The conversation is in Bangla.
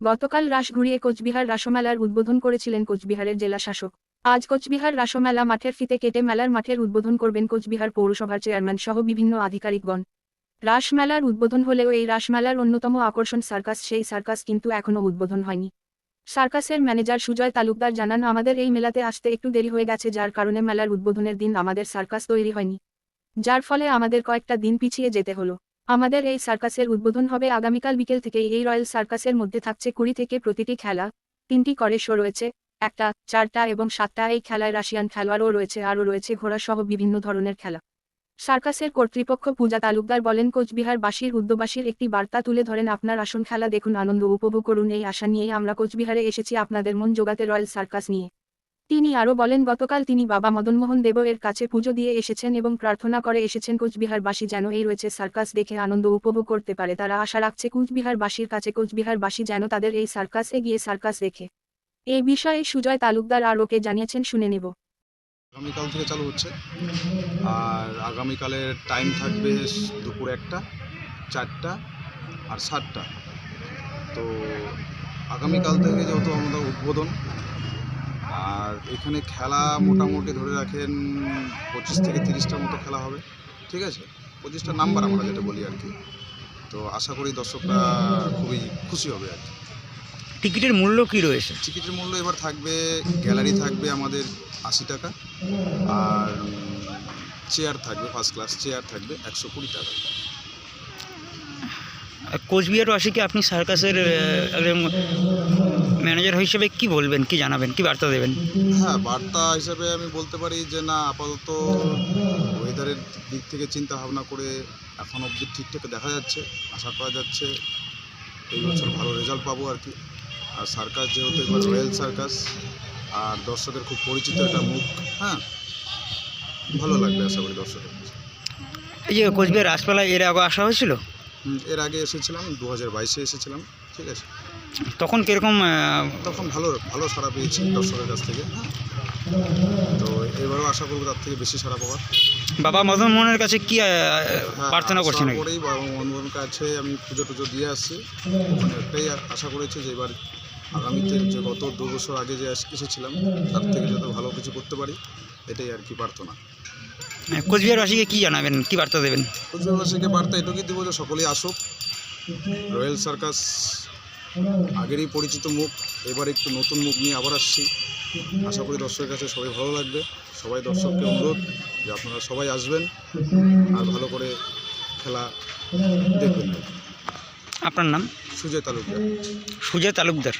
গতকাল রাস ঘুরিয়ে কোচবিহার রাসমেলার উদ্বোধন করেছিলেন কোচবিহারের জেলা শাসক। আজ কোচবিহার রাসমেলা মাঠের ফিতে কেটে মেলার মাঠের উদ্বোধন করবেন কোচবিহার পৌরসভার চেয়ারম্যান সহ বিভিন্ন আধিকারিকগণ। রাসমেলার উদ্বোধন হলেও এই রাসমেলার অন্যতম আকর্ষণ সার্কাস, সেই সার্কাস কিন্তু এখনও উদ্বোধন হয়নি। সার্কাসের ম্যানেজার সুজয় তালুকদার জানান, আমাদের এই মেলাতে আসতে একটু দেরি হয়ে গেছে, যার কারণে মেলার উদ্বোধনের দিন আমাদের সার্কাস তৈরি হয়নি। যার ফলে আমাদের কয়েকটা দিন পিছিয়ে যেতে হলো। আমাদের এই সার্কাসের উদ্বোধন হবে আগামীকাল বিকেল থেকে এই রয়্যাল সার্কাসের মধ্যে থাকছে কুড়ি থেকে প্রতিটি খেলা। তিনটি করে শো রয়েছে। একটা, চারটা এবং সাতটা এই খেলায় রাশিয়ান খেলোয়াড়ও রয়েছে, আরও রয়েছে ঘোড়া সহ বিভিন্ন ধরনের খেলা। সার্কাসের কর্তৃপক্ষ পূজা তালুকদার বলেন কোচবিহারবাসীর উদ্যোবাসীর একটি বার্তা তুলে ধরেন, আপনার আসন খেলা দেখুন, আনন্দ উপভোগ করুন, এই আশা নিয়েই আমরা কোচবিহারে এসেছি। আপনাদের মন জোগাতে রয়্যাল সার্কাস নিয়ে। তিনি আরও বলেন, গতকাল তিনি বাবা মদনমোহন দেব এর কাছে পুজো দিয়ে এসেছেন এবং প্রার্থনা করে এসেছেন, কোচবিহারবাসী যেন এই রয়েছে সার্কাস দেখে আনন্দ উপভোগ করতে পারে। তারা আশা রাখছে কোচবিহারবাসীর কাছে, কোচবিহারবাসী যেন তাদের এই সার্কাসে গিয়ে সার্কাস দেখে। এই বিষয়ে সুজয় তালুকদার আরোকে জানিয়েছেন, শুনে নেব। আগামীকাল থেকে চালু হচ্ছে। আর আগামীকালের টাইম থাকবে দুপুর একটা, চারটা আর সাতটা। তো আগামীকাল থেকে যেহেতু আমাদের উদ্বোধন আর এখানে খেলা মোটামুটি ধরে রাখেন পঁচিশ থেকে তিরিশটার মতো খেলা হবে ঠিক আছে? পঁচিশটা নাম্বার আমরা যেটা বলি আর কি। তো আশা করি দর্শকরা খুবই খুশি হবে আর কি। টিকিটের মূল্য কি রয়েছে? টিকিটের মূল্য এবার থাকবে গ্যালারি থাকবে আমাদের আশি টাকা আর চেয়ার থাকবে ফার্স্ট ক্লাস চেয়ার থাকবে একশো কুড়ি টাকা। কোচবিহার আসি কি আপনি সার্কাসের একজন ম্যানেজার হিসেবে কি বলবেন কি জানাবেন কি বার্তা দেবেন? হ্যাঁ বার্তা হিসাবে আমি বলতে পারি যে না আপাতত ওয়েদারের দিক থেকে চিন্তা ভাবনা করে এখন অবধি ঠিকঠাক দেখা যাচ্ছে আশা করা যাচ্ছে এই বছর ভালো রেজাল্ট পাবো আর কি। আর সার্কাস যেহেতু এবার রয়্যাল সার্কাস আর দর্শকের খুব পরিচিত একটা মুখ হ্যাঁ ভালো লাগবে আশা করি দর্শকের এই যে কোচবিহার রাসপালা এর আগে আসা হয়েছিল? এর আগে এসেছিলাম দু হাজার বাইশে এসেছিলাম ঠিক আছে। তখন কীরকম তখন ভালো ভালো সাড়া পেয়েছি দর্শকের কাছ থেকে হ্যাঁ? তো এবারও আশা করব তার থেকে বেশি সাড়া পাওয়ার। বাবা মদন মোহনের কাছে কি হ্যাঁ, প্রার্থনা করছেন পরেই বাবা মনমোহন কাছে আমি পুজো টুজো দিয়ে আসছি। ওখানে একটাই আশা করেছি যে এবার আগামীতে যে গত দু বছর আগে যে এসেছিলাম তার থেকে যাতে ভালো কিছু করতে পারি এটাই আর কি প্রার্থনা। কোচবিহারবাসীকে কি জানাবেন কি বার্তা দেবেন? কোচবিহারবাসীকে বার্তা এটুকুই দেবো যে সকলেই আসুক। রয়্যাল সার্কাস আগেরই পরিচিত মুখ এবার একটু নতুন মুখ নিয়ে আবার আসছি। আশা করি দর্শকের কাছে সবাই ভালো লাগবে। সবাই দর্শককে অনুরোধ যে আপনারা সবাই আসবেন আর ভালো করে খেলা দেখবেন। আপনার নাম? সুজয় তালুকদার। সুজয় তালুকদার।